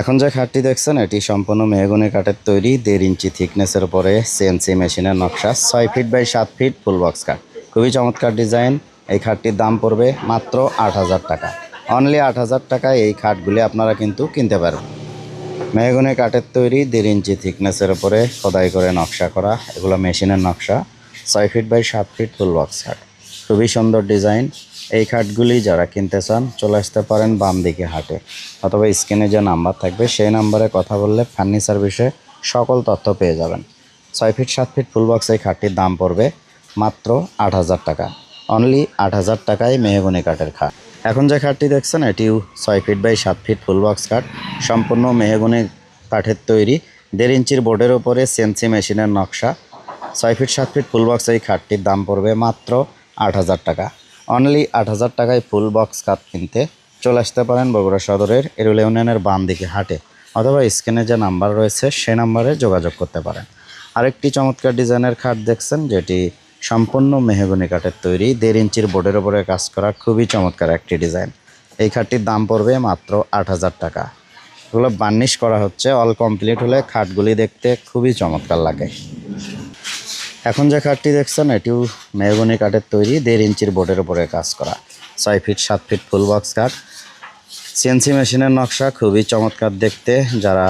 এখন যে খাটটি দেখছেন, এটি সম্পূর্ণ মেহগুনি কাঠের তৈরি, দেড় ইঞ্চি থিকনেসের উপরে সিএনসি মেশিনের নকশা, ছয় ফিট বাই সাত ফিট ফুল বক্স কাঠ। খুবই চমৎকার ডিজাইন, এই খাটটির দাম পড়বে মাত্র আট হাজার টাকা। অনলি আট হাজার টাকায় এই খাটগুলি আপনারা কিন্তু কিনতে পারবেন। মেহগুনি কাঠের তৈরি, দেড় ইঞ্চি থিকনেসের উপরে খোদাই করে নকশা করা, এগুলো মেশিনের নকশা, ছয় ফিট বাই সাত ফিট ফুল বক্স খাট খুবই সুন্দর ডিজাইন এই খাটগুলি যারা কিনতে চান, চলে আসতে পারেন বাম দিকে হাটে। অথবা স্ক্রিনে যে নাম্বার থাকবে, সেই নাম্বারে কথা বললে ফার্নিচার বিষয়ে সকল তথ্য পেয়ে যাবেন। ছয় ফিট, সাত ফিট ফুল বক্স এই খাটটির দাম পড়বে মাত্র আট হাজার টাকা। অনলি আট হাজার টাকায় মেহগুনি কাঠের খাট। এখন যে খাটটি দেখছেন এটিও ছয় ফিট বাই সাত ফিট ফুল বক্স কাঠ সম্পূর্ণ মেহগুনি কাঠের তৈরি। দেড় ইঞ্চির বোর্ডের ওপরে সেন্সি মেশিনের নকশা। ছয় ফিট, সাত ফিট ফুল বক্স এই খাটটির দাম পড়বে মাত্র আট হাজার টাকা। অনলি আট হাজার টাকায় ফুল বক্স কাঠ কিনতে চলে আসতে পারেন বগুড়া সদরের এরুল ইউনিয়নের বাম দিকে হাটে অথবা স্ক্রিনে যে নাম্বার রয়েছে সে নাম্বারে যোগাযোগ করতে পারেন। আরেকটি চমৎকার ডিজাইনের খাট দেখছেন, যেটি সম্পূর্ণ মেহগনি কাঠের তৈরি, দেড় ইঞ্চির বোর্ডের ওপরে কাজ করা খুবই চমৎকার একটি ডিজাইন এই খাটটির দাম পড়বে মাত্র আট হাজার টাকা। এগুলো বার্নিশ করা হচ্ছে অল কমপ্লিট হলে খাটগুলি দেখতে খুবই চমৎকার লাগে। এখন যে খাটটি দেখছেন, এটিও মেহগনি কাঠের তৈরি, দেড় ইঞ্চির বোর্ডের উপরে কাজ করা। ছয় ফিট, সাত ফিট ফুল বক্স কাঠ। সিএনসি মেশিনের নকশা খুবই চমৎকার দেখতে। যারা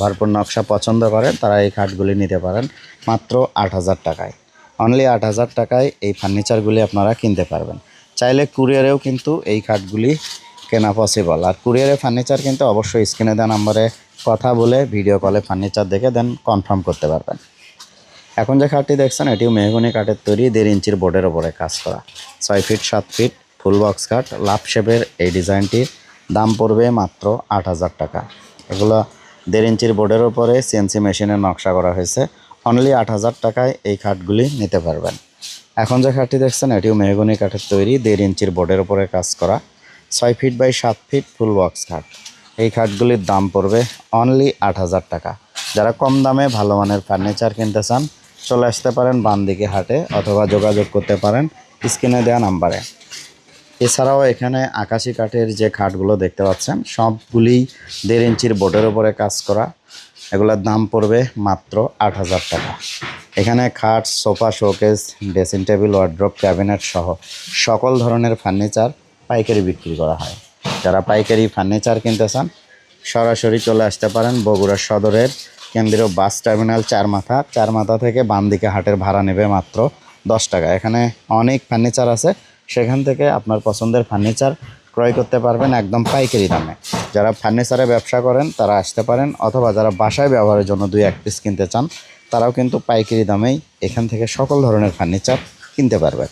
ভরপুর নকশা পছন্দ করেন তারা এই খাটগুলি নিতে পারেন মাত্র আট হাজার টাকায়। অনলি আট হাজার টাকায় এই ফার্নিচারগুলি আপনারা কিনতে পারবেন। চাইলে কুরিয়ারেও কিন্তু এই খাটগুলি কেনা পসিবল আর কুরিয়ারে ফার্নিচার কিন্তু অবশ্যই স্ক্রিনে দেওয়া নাম্বারে কথা বলে ভিডিও কলে ফার্নিচার দেখে দেন কনফার্ম করতে পারবেন। এখন যে খাটটি দেখছেন, এটিও মেহগুনি কাঠের তৈরি, দেড় ইঞ্চির বোর্ডের ওপরে কাজ করা। ছয় ফিট, সাত ফিট, ফুল বক্স কাঠ, লাভ শেপের এই ডিজাইনটির দাম পড়বে মাত্র আট হাজার টাকা। এগুলো দেড় ইঞ্চির বোর্ডের ওপরে সিএনসি মেশিনের নকশা করা হয়েছে। অনলি আট হাজার টাকায় এই খাটগুলি নিতে পারবেন। এখন যে খাটটি দেখছেন, এটিও মেহগুনি কাঠের তৈরি, দেড় ইঞ্চির বোর্ডের ওপরে কাজ করা। ছয় ফিট বাই সাত ফিট ফুল বক্স খাট এই খাটগুলির দাম পড়বে অনলি আট হাজার টাকা। যারা কম দামে ভালো মানের ফার্নিচার কিনতে চান চলে আসতে পারেন বাম দিকে হাটে অথবা যোগাযোগ করতে পারেন স্ক্রিনে দেওয়া নাম্বারে। এছাড়াও এখানে আকাশি কাঠের যে খাটগুলো দেখতে পাচ্ছেন সবগুলি দেড় ইঞ্চির বোর্ডের উপরে কাজ করা। এগুলোর দাম পড়বে মাত্র আট হাজার টাকা। এখানে খাট, sofa, showcase, dressing table wardrobe cabinet সহ সকল ধরনের ফার্নিচার পাইকারি বিক্রি করা হয়। যারা পাইকারি ফার্নিচার কিনতে চান, সরাসরি চলে আসতে পারেন বগুড়া সদরের কেন্দ্রীয় বাস টার্মিনাল চার মাথা। চার মাথা থেকে বাম দিকে হাটের ভাড়া নেবে মাত্র দশ টাকা। এখানে অনেক ফার্নিচার আছে। সেখান থেকে আপনার পছন্দের ফার্নিচার ক্রয় করতে পারবেন একদম পাইকারি দামে। যারা ফার্নিচারে ব্যবসা করেন, তারা আসতে পারেন। অথবা যারা বাসায় ব্যবহারের জন্য দুই, এক পিস কিনতে চান, তারাও কিন্তু পাইকারি দামেই এখান থেকে সকল ধরনের ফার্নিচার কিনতে পারবেন।